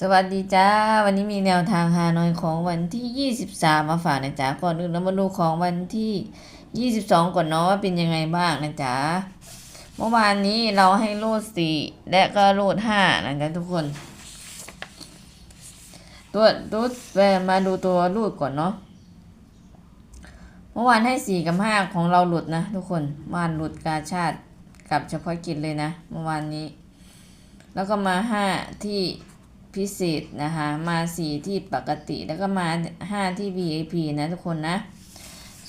สวัสดีจ้า วันนี้มีแนวทางฮานอยของวันที่ 23 มาฝากนะจ๊ะก่อนอื่นเรามาดูของวันที่ 22 ก่อนเนาะว่าเป็นยังไงบ้างนะจ๊ะเมื่อวานนี้เราให้รูด4และก็รูด5นะจ๊ะทุกคน ตัวรูดมาดูตัวรูดก่อนเนาะเมื่อวานให้ 4 กับ 5 ของเราหลุดนะทุกคนเมื่อวานหลุดกาชาติกับเฉพาะกิจเลยนะ เมื่อวานนี้ แล้วก็มา 5 ที่ พิเศษนะคะ มา4ที่ปกติแล้วก็มา5ที่ VIP นะทุกคนนะ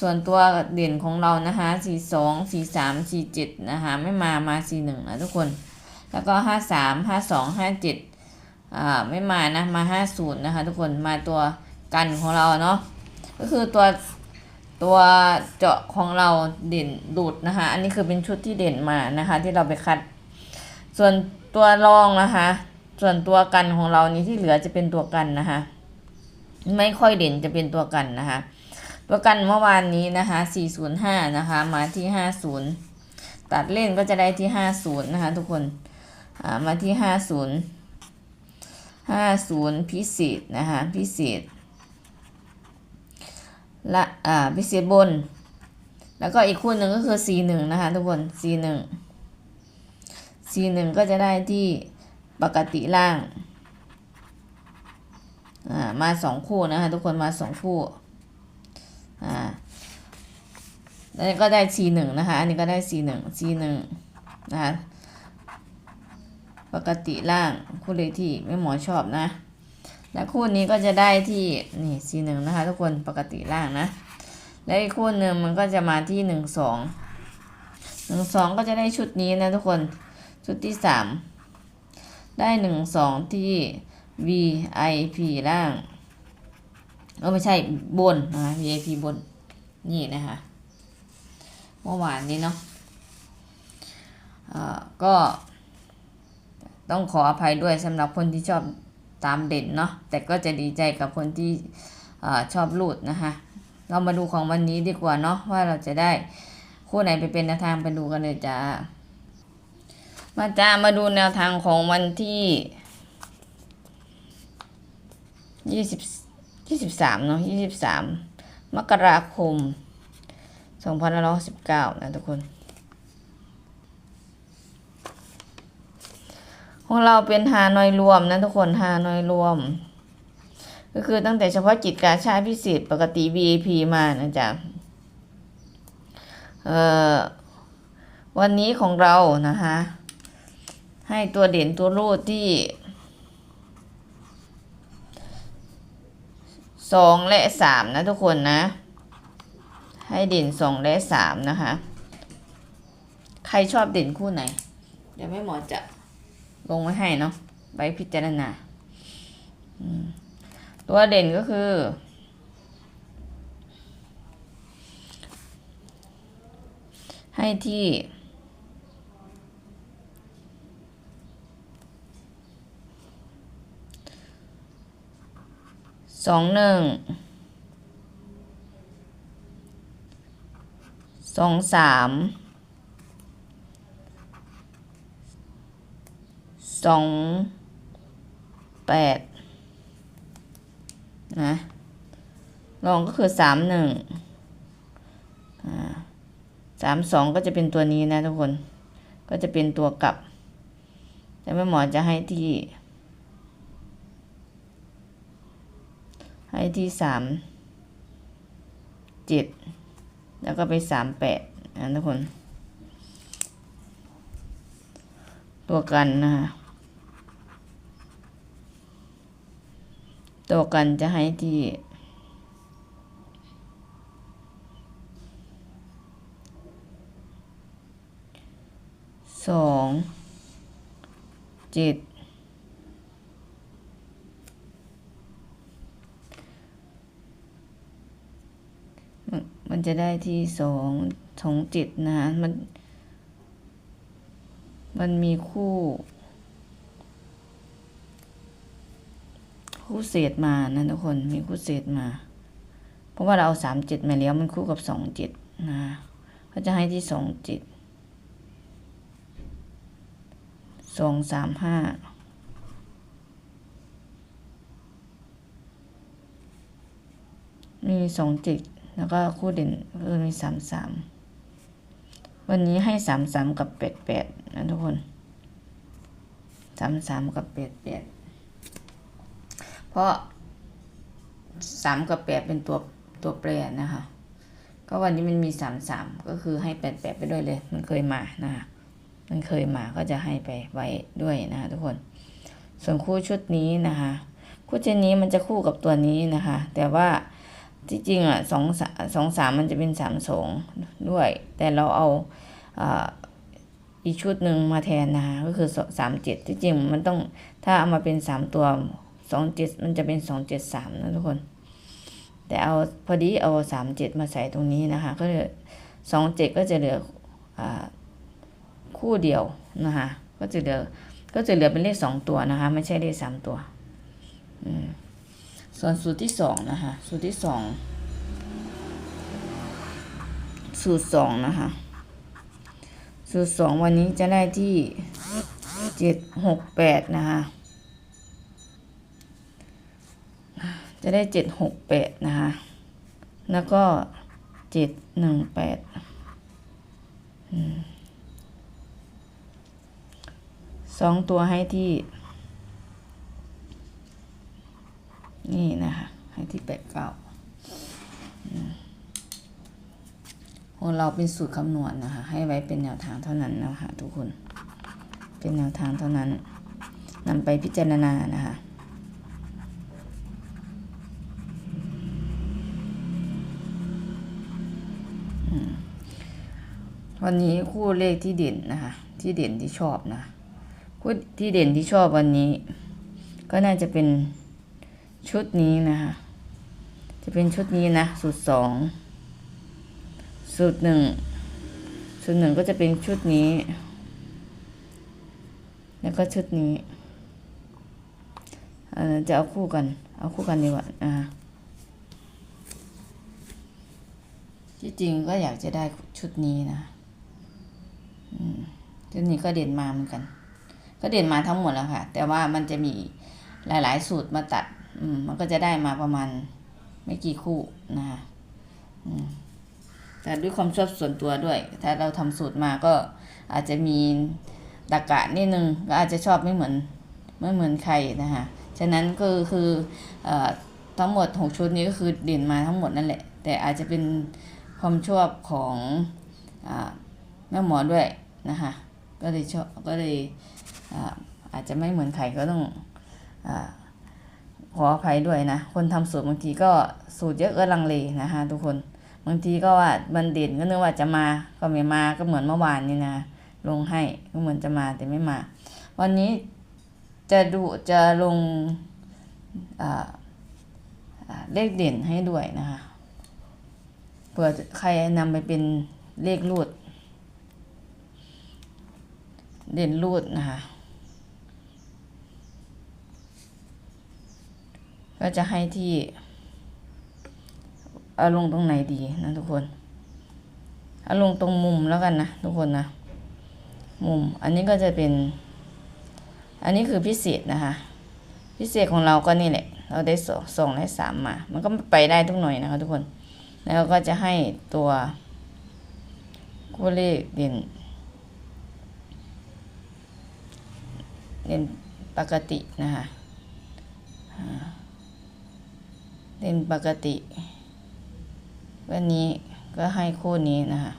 ส่วนตัวเด่นของเรานะคะ42 43 47นะคะ ไม่มามา41นะทุกคน แล้วก็53 52 57อ่าไม่มานะ มา50นะคะ ทุกคนมาตัวกันของเราเนาะก็คือตัวตัวเจาะของเราเด่นดูดนะคะ อันนี้คือเป็นชุดที่เด่นมานะคะ ที่เราไปคัด ส่วนตัวรองนะคะ ส่วนตัวกันของเรานี่ที่เหลือจะเป็นตัวกันนะคะ ไม่ค่อยเด่นจะเป็นตัวกันนะคะ ตัวกันเมื่อวานนี้นะคะ 405 นะคะ มาที่ 50 ตัดเล่นก็จะได้ที่ 50 นะคะ ทุกคนมาที่ 50 50 พิเศษนะคะพิเศษละอ่าพิเศษบน แล้วก็อีกคู่หนึ่งก็คือ C1 นะคะ ทุกคน C1 C1 ก็จะได้ที่ ปกติล่างอ่ามาสองคู่นะคะทุกคนมาสองคู่อ่าแล้วก็ได้ C1 นะคะ อันนี้ก็ได้ C1 C1 นะคะปกติล่างคู่เลขที่ไม่หมอชอบนะ และคู่นี้ก็จะได้ที่นี่ C1 นะคะ ทุกคนปกติล่างนะ และอีกคู่หนึ่งมันก็จะมาที่หนึ่งสองหนึ่งสองก็จะได้ชุดนี้นะทุกคนชุดที่สาม ได้หนึ่งสองที่ VIP ล่างเออไม่ใช่บนนะคะ VIP บน นี่นะคะเมื่อวานนี้เนาะอ่อก็ต้องขออภัยด้วยสำหรับคนที่ชอบตามเด่นเนาะแต่ก็จะดีใจกับคนที่อชอบรูดนะคะ เรามาดูของวันนี้ดีกว่าเนาะว่าเราจะได้คู่ไหนไปเป็นแนวทางไปดูกันเลยจ้า มาจ้ามาดูแนวทางของวันที่ยี่สิบยี่สิบสามเนาะยี่สิบสามมกราคมสองพันห้าร้อยสิบเก้านะทุกคน ของเราเป็นฮานอยรวมนะทุกคนฮานอยรวม ก็คือตั้งแต่เฉพาะกิจการชาพิเศษปกติ VIP มานะจ๊ะเอ่อวันนี้ของเรานะคะ ให้ตัวเด่นตัวรูดที่สองและสามนะทุกคนนะ ให้เด่นสองและสามนะคะ ใครชอบเด่นคู่ไหน เดี๋ยวแม่หมอจะลงไว้ให้เนาะไว้พิจารณาอืมตัวเด่นก็คือให้ที่ สองหนึ่งสองสามสองแปดนะรองก็คือสามหนึ่งสามสองก็จะเป็นตัวนี้นะทุกคน ก็จะเป็นตัวกลับ แต่แม่หมอจะให้ที่ ให้ที่สามเจ็ดแล้วก็ไปสามแปดนะทุกคน ตัวกันนะคะตัวกันจะให้ที่สองเจ็ด มันจะได้ที่สองสองเจ็ดนะฮะมัน มันมีคู่ คู่เศษมานะทุกคนมีคู่เศษมา เพราะว่าเราเอาสามเจ็ดมาแล้วมันคู่กับสองเจ็ดนะก็จะให้ที่สองเจ็ดสองสามห้ามีสองเจ็ด แล้วก็คู่เด่นก็คือมีสามสามวันนี้ให้สามสามกับแปดแปดนะทุกคนสามสามกับแปดแปดเพราะสามกับแปดเป็นตัวตัวแปรนะคะ ก็วันนี้มันมีสามสามก็คือให้แปดแปดไปด้วยเลย มันเคยมานะคะมันเคยมาก็จะให้ไปไว้ด้วยนะคะทุกคน ส่วนคู่ชุดนี้นะคะ คู่ชุดนี้มันจะคู่กับตัวนี้นะคะ แต่ว่า ที่จริงอะสองสองสามมันจะเป็นสามสองด้วย แต่เราเอาอีกชุดหนึ่งมาแทนนะคะก็คือสามเจ็ดที่จริงมันต้องถ้าเอามาเป็นสามตัวสองเจ็ดมันจะเป็นสองเจ็ดสามนะทุกคน แต่เอาพอดีเอาสามเจ็ดมาใส่ตรงนี้นะคะ ก็เลยสองเจ็ดก็จะเหลืออคู่เดียวนะคะก็จะเหลือก็จะเหลือเป็นเลขสองตัวนะคะ ไม่ใช่เลขสามตัว อืม ส่วนสูตรที่สองนะคะ สูตรที่สองสูตรสองนะคะ สูตรสองวันนี้จะได้ที่เจ็ดหกแปดนะคะ จะได้เจ็ดหกแปดนะคะ แล้วก็เจ็ดหนึ่งแปดสองตัวให้ที่ นี่นะคะให้ที่แปดเก้าของเราเป็นสูตรคำนวณนะคะ ให้ไว้เป็นแนวทางเท่านั้นนะคะทุกคน เป็นแนวทางเท่านั้นนำไปพิจารณานะคะวันนี้คู่เลขที่เด่นนะคะ ที่เด่นที่ชอบนะคู่ที่เด่นที่ชอบวันนี้ ก็น่าจะเป็น ชุดนี้นะคะ จะเป็นชุดนี้นะ สูตรสอง สูตรหนึ่ง สูตรหนึ่งก็จะเป็นชุดนี้ แล้วก็ชุดนี้จะเอาคู่กัน เอาคู่กันดีกว่าอ่าที่จริงก็อยากจะได้ชุดนี้นะชุดนี้ก็เด่นมาเหมือนกัน ก็เด่นมาทั้งหมดแล้วค่ะ แต่ว่ามันจะมีหลาย ๆ สูตรมาตัด อืมมันก็จะได้มาประมาณไม่กี่คู่นะคะแต่ด้วยความชอบส่วนตัวด้วย ถ้าเราทำสูตรมาก็อาจจะมีตะกะนิดนึงก็อาจจะชอบไม่เหมือนไม่เหมือนใครนะคะฉะนั้นก็คืออทั้งหมดหกชุดนี้ก็คือเด่นมาทั้งหมดนั่นแหละ แต่อาจจะเป็นความชอบของอแม่หมอด้วยนะคะก็เลยชอบก็เลยอาอาจจะไม่เหมือนใครก็ต้องอ ขออภัยด้วยนะ คนทำสูตรบางทีก็สูตรเยอะก็ลังเลนะคะ ทุกคน บางทีก็ว่ามันเด่นก็นึกว่าจะมาก็ไม่มาก็เหมือนเมื่อวานนี่นะ ลงให้ก็เหมือนจะมาแต่ไม่มา วันนี้จะดูจะลงเลขเด่นให้ด้วยนะคะเผื่อใครนำไปเป็นเลขรูด เด่นรูดนะคะ ก็จะให้ที่เอาลงตรงไหนดีนะทุกคนเอาลงตรงมุมแล้วกันนะทุกคนนะมุม อันนี้ก็จะเป็น อันนี้คือพิเศษนะคะ พิเศษของเราก็นี่แหละ เราได้สองสองได้สามมา มันก็ไปได้ทุกหน่วยนะคะทุกคน แล้วก็จะให้ตัวคู่เลขเด่นเด่นปกตินะคะ เด่นปกติ วันนี้ก็ให้คู่นี้นะคะ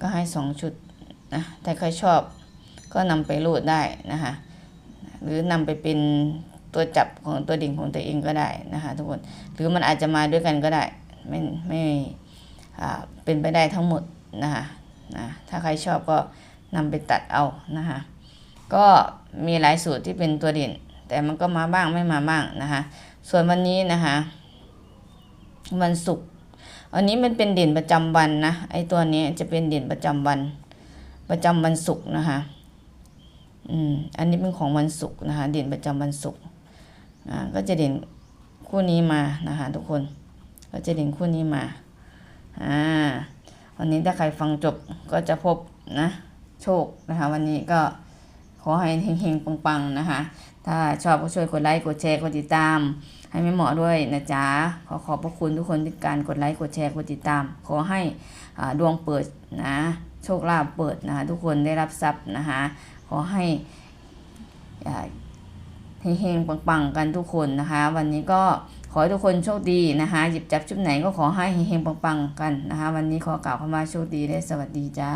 ก็ให้สองชุดนะถ้าใครชอบก็นำไปรูดได้นะคะหรือนำไปเป็นตัวจับของตัวดิ่งของตัวเองก็ได้นะคะทุกคนหรือมันอาจจะมาด้วยกันก็ได้ไม่ไม่เป็นไปได้ทั้งหมดนะคะนะถ้าใครชอบก็นำไปตัดเอานะคะก็มีหลายสูตรที่เป็นตัวเด่น แต่มันก็มาบ้างไม่มาบ้างนะคะ ส่วนวันนี้นะคะ วันศุกร์อันนี้มันเป็นเด่นประจำวันนะไอตัวนี้จะเป็นเด่นประจำวัน ประจำวันศุกร์นะคะอืมอันนี้เป็นของวันศุกร์นะคะ เด่นประจำวันศุกร์อ่าก็จะเด่นคู่นี้มานะคะทุกคน ก็จะเด่นคู่นี้มาอ่าวันนี้ถ้าใครฟังจบก็จะพบนะ โชคนะคะ วันนี้ก็ ขอให้เฮงๆปังๆนะคะ ถ้าชอบก็ช่วยกดไลค์กดแชร์กดติดตาม ให้แม่หมอด้วยนะจ๊ะขอขอบพระคุณทุกคนที่การกดไลค์กดแชร์กดติดตาม ขอให้ดวงเปิดนะโชคลาภเปิดนะคะทุกคนได้รับทรัพย์นะคะขอให้เฮงๆปังๆกันทุกคนนะคะ วันนี้ก็ขอให้ทุกคนโชคดีนะคะหยิบจับชุดไหนก็ขอให้เฮงๆปังๆกันนะคะ วันนี้ขอกล่าวคำว่าโชคดีและสวัสดีจ้า